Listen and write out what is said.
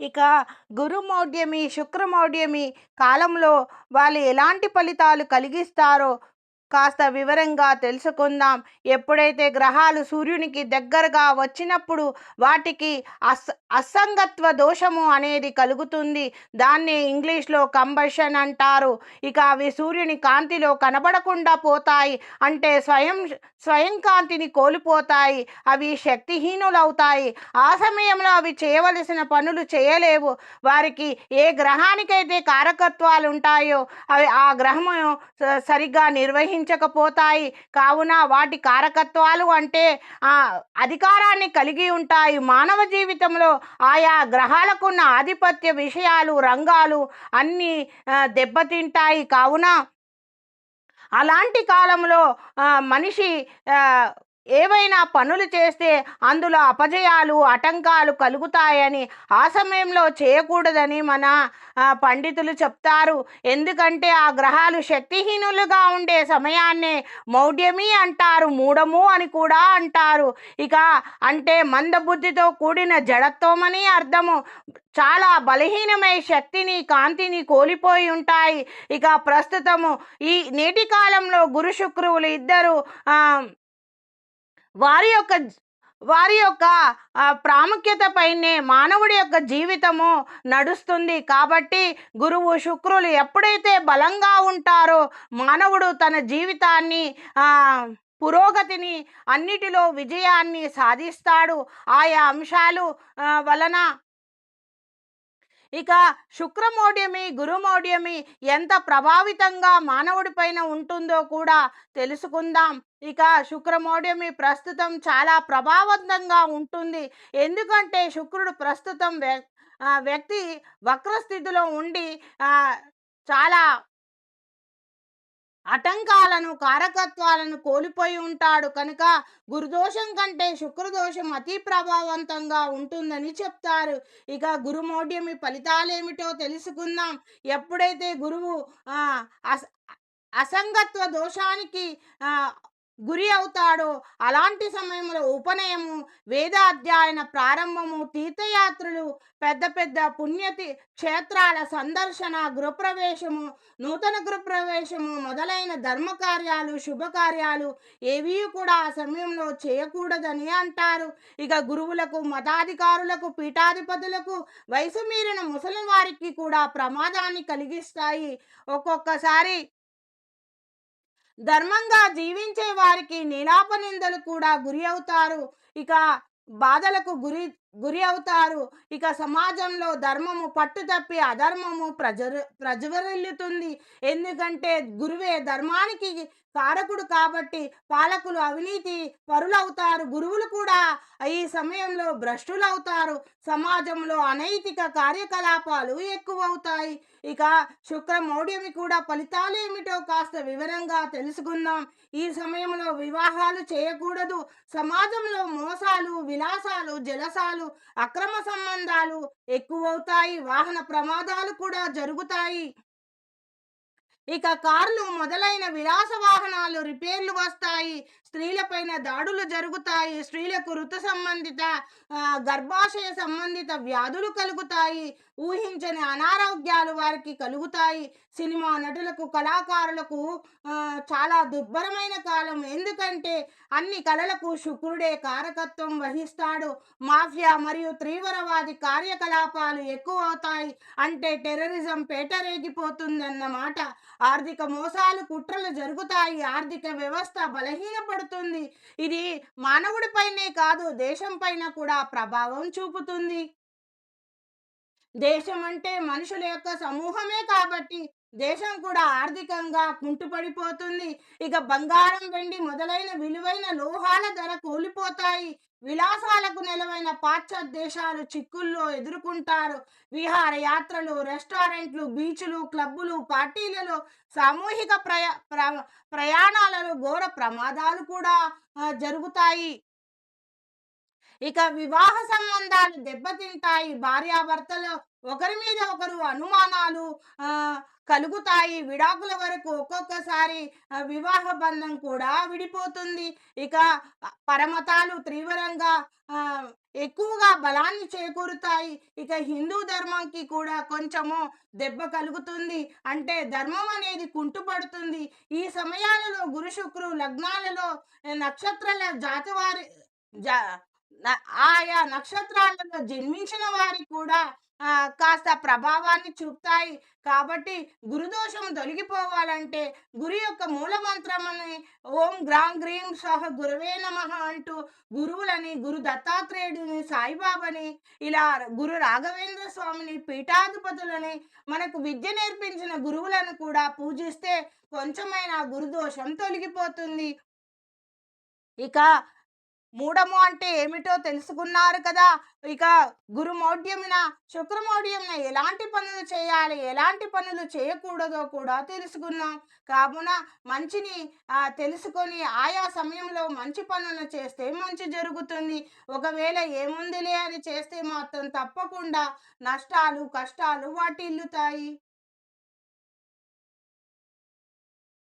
ఇక గురుమౌఢ్యమి శుక్రమౌఢ్యమి కాలంలో వాళ్ళు ఎలాంటి ఫలితాలు కలిగిస్తారో కాస్త వివరంగా తెలుసుకుందాం. ఎప్పుడైతే గ్రహాలు సూర్యునికి దగ్గరగా వచ్చినప్పుడు వాటికి అస్ అసంగత్వ దోషము అనేది కలుగుతుంది. దాన్ని ఇంగ్లీష్లో కంబషన్ అంటారు. ఇక అవి సూర్యుని కాంతిలో కనబడకుండా పోతాయి. అంటే స్వయం స్వయం కాంతిని కోల్పోతాయి. అవి శక్తిహీనులవుతాయి. ఆ సమయంలో అవి చేయవలసిన పనులు చేయలేవు. వారికి ఏ గ్రహానికైతే కారకత్వాలు ఉంటాయో అవి ఆ గ్రహము సరిగ్గా నిర్వహి నిర్వహించకపోతాయి. కావున వాటి కారకత్వాలు అంటే అధికారాన్ని కలిగి ఉంటాయి. మానవ జీవితంలో ఆయా గ్రహాలకున్న ఆధిపత్య విషయాలు రంగాలు అన్నీ దెబ్బతింటాయి. కావున అలాంటి కాలంలో మనిషి ఏవైనా పనులు చేస్తే అందులో అపజయాలు ఆటంకాలు కలుగుతాయని ఆ సమయంలో చేయకూడదని మన పండితులు చెప్తారు. ఎందుకంటే ఆ గ్రహాలు శక్తిహీనులుగా ఉండే సమయాన్నే మౌఢ్యమి అంటారు మూఢము అని కూడా అంటారు. ఇక అంటే మందబుద్ధితో కూడిన జడత్వమని అర్థము. చాలా బలహీనమై శక్తిని కాంతిని కోల్పోయి ఉంటాయి. ఇక ప్రస్తుతము ఈ నేటి కాలంలో గురు శుక్రువులు ఇద్దరు వారి యొక్క వారి యొక్క ప్రాముఖ్యత పైనే మానవుడి యొక్క జీవితము నడుస్తుంది. కాబట్టి గురువు శుక్రులు ఎప్పుడైతే బలంగా ఉంటారో మానవుడు తన జీవితాన్ని పురోగతిని అన్నిటిలో విజయాన్ని సాధిస్తాడు. ఆయా అంశాలు వలన ఇక శుక్రమోడ్యమి గురుమోడ్యమి ఎంత ప్రభావితంగా మానవుడి పైన ఉంటుందో కూడా తెలుసుకుందాం. ఇక శుక్రమౌఢ్యమి ప్రస్తుతం చాలా ప్రభావవంతంగా ఉంటుంది. ఎందుకంటే శుక్రుడు ప్రస్తుతం వ్య వ్యక్తి వక్రస్థితిలో ఉండి చాలా ఆటంకాలను కారకత్వాలను కోల్పోయి ఉంటాడు. కనుక గురుదోషం కంటే శుక్రదోషం అతి ప్రభావవంతంగా ఉంటుందని చెప్తారు. ఇక గురుమౌఢ్యమి ఫలితాలేమిటో తెలుసుకుందాం. ఎప్పుడైతే గురువు అస అసంగత్వ దోషానికి గురి అవుతాడో? అలాంటి సమయంలో ఉపనయము వేదాధ్యాయన ప్రారంభము తీర్థయాత్రలు పెద్ద పెద్ద పుణ్యతి క్షేత్రాల సందర్శన గృహప్రవేశము నూతన గృహప్రవేశము మొదలైన ధర్మకార్యాలు శుభకార్యాలు ఏవి కూడా ఆ సమయంలో చేయకూడదని అంటారు. ఇక గురువులకు మతాధికారులకు పీఠాధిపతులకు వయసు మీరిన ముసలి వారికి కూడా ప్రమాదాన్ని కలిగిస్తాయి. ఒక్కొక్కసారి ధర్మంగా జీవించే వారికి నీలాపనిందలు కూడా గురి అవుతారు. ఇక బాధలకు గురి గురి అవుతారు. ఇక సమాజంలో ధర్మము పట్టుతప్పి అధర్మము ప్రజరు ప్రజ్వరిల్లుతుంది. ఎందుకంటే గురువే ధర్మానికి కారకుడు కాబట్టి పాలకులు అవినీతి పరులవుతారు. గురువులు కూడా ఈ సమయంలో భ్రష్టులవుతారు. సమాజంలో అనైతిక కార్యకలాపాలు ఎక్కువవుతాయి. ఇక శుక్రమౌఢ్యమి కూడా ఫలితాలు ఏమిటో కాస్త వివరంగా తెలుసుకుందాం. ఈ సమయంలో వివాహాలు చేయకూడదు. సమాజంలో మోసాలు విలాసాలు జలసాలు అక్రమ సంబంధాలు ఎక్కువవుతాయి వాహన ప్రమాదాలు కూడా జరుగుతాయి. ఇక కార్లు మొదలైన విలాస వాహనాలు రిపేర్లు వస్తాయి. స్త్రీలపైన దాడులు జరుగుతాయి. స్త్రీలకు ఋతు సంబంధిత గర్భాశయ సంబంధిత వ్యాధులు కలుగుతాయి. ఊహించని అనారోగ్యాలు వారికి కలుగుతాయి. సినిమా నటులకు కళాకారులకు చాలా దుర్భరమైన కాలం. ఎందుకంటే అన్ని కళలకు శుక్రుడే కారకత్వం వహిస్తాడు. మాఫియా మరియు తీవ్రవాది కార్యకలాపాలు ఎక్కువ అవుతాయి. అంటే టెర్రరిజం పేటరేగిపోతుందన్నమాట. ఆర్థిక మోసాలు కుట్రలు జరుగుతాయి. ఆర్థిక వ్యవస్థ బలహీనపడుతుంది. ఇది మానవుడిపైనే కాదు దేశం పైన కూడా ప్రభావం చూపుతుంది. దేశం అంటే మనుషుల యొక్క సమూహమే కాబట్టి దేశం కూడా ఆర్థికంగా కుంటుపడిపోతుంది. ఇక బంగారం వెండి మొదలైన విలువైన లోహాల ధర కూలిపోతాయి. విలాసాలకు నెలవైన పాశ్చాత్య దేశాలు చిక్కుల్లో ఎదుర్కొంటారు. విహార యాత్రలు రెస్టారెంట్లు బీచ్లు క్లబ్బులు పార్టీలలో సామూహిక ప్రయా ప్ర- ప్రయాణాలలో ఘోర ప్రమాదాలు కూడా జరుగుతాయి. ఇక వివాహ సంబంధాలు దెబ్బతింటాయి. భార్యాభర్తలు ఒకరి మీద ఒకరు అనుమానాలు కలుగుతాయి. విడాకుల వరకు ఒక్కొక్కసారి వివాహ బంధం కూడా విడిపోతుంది. ఇక పరమతాలు తీవ్రంగా ఎక్కువగా బలాన్ని చేకూరుతాయి. ఇక హిందూ ధర్మంకి కూడా కొంచెము దెబ్బ కలుగుతుంది. అంటే ధర్మం అనేది కుంటుపడుతుంది. ఈ సమయాలలో గురు శుక్రు లగ్నాలలో నక్షత్రాల జాతివారి జా ఆయా నక్షత్రాలలో జన్మించిన వారికి కూడా కాస్త ప్రభావాన్ని చూపుతాయి. కాబట్టి గురుదోషం తొలగిపోవాలంటే గురు యొక్క మూల మంత్రమని ఓం గ్రాం గ్రీం సహ గురువే నమ అంటూ గురువులని గురు దత్తాత్రేయుడిని సాయిబాబాని ఇలా గురు రాఘవేంద్ర స్వామిని పీఠాధిపతులని మనకు విద్య నేర్పించిన గురువులను కూడా పూజిస్తే కొంచెమైనా గురుదోషం తొలగిపోతుంది. ఇక మూఢము అంటే ఏమిటో తెలుసుకున్నారు కదా! ఇక గురుమౌఢ్యమున శుక్రమౌఢ్యమున ఎలాంటి పనులు చేయాలి? ఎలాంటి పనులు చేయకూడదో కూడా తెలుసుకున్నాం. కావున మంచిని తెలుసుకొని ఆయా సమయంలో మంచి పనులు చేస్తే మంచి జరుగుతుంది. ఒకవేళ ఏముందిలే అని చేస్తే మాత్రం తప్పకుండా నష్టాలు కష్టాలు వాటిల్లుతాయి.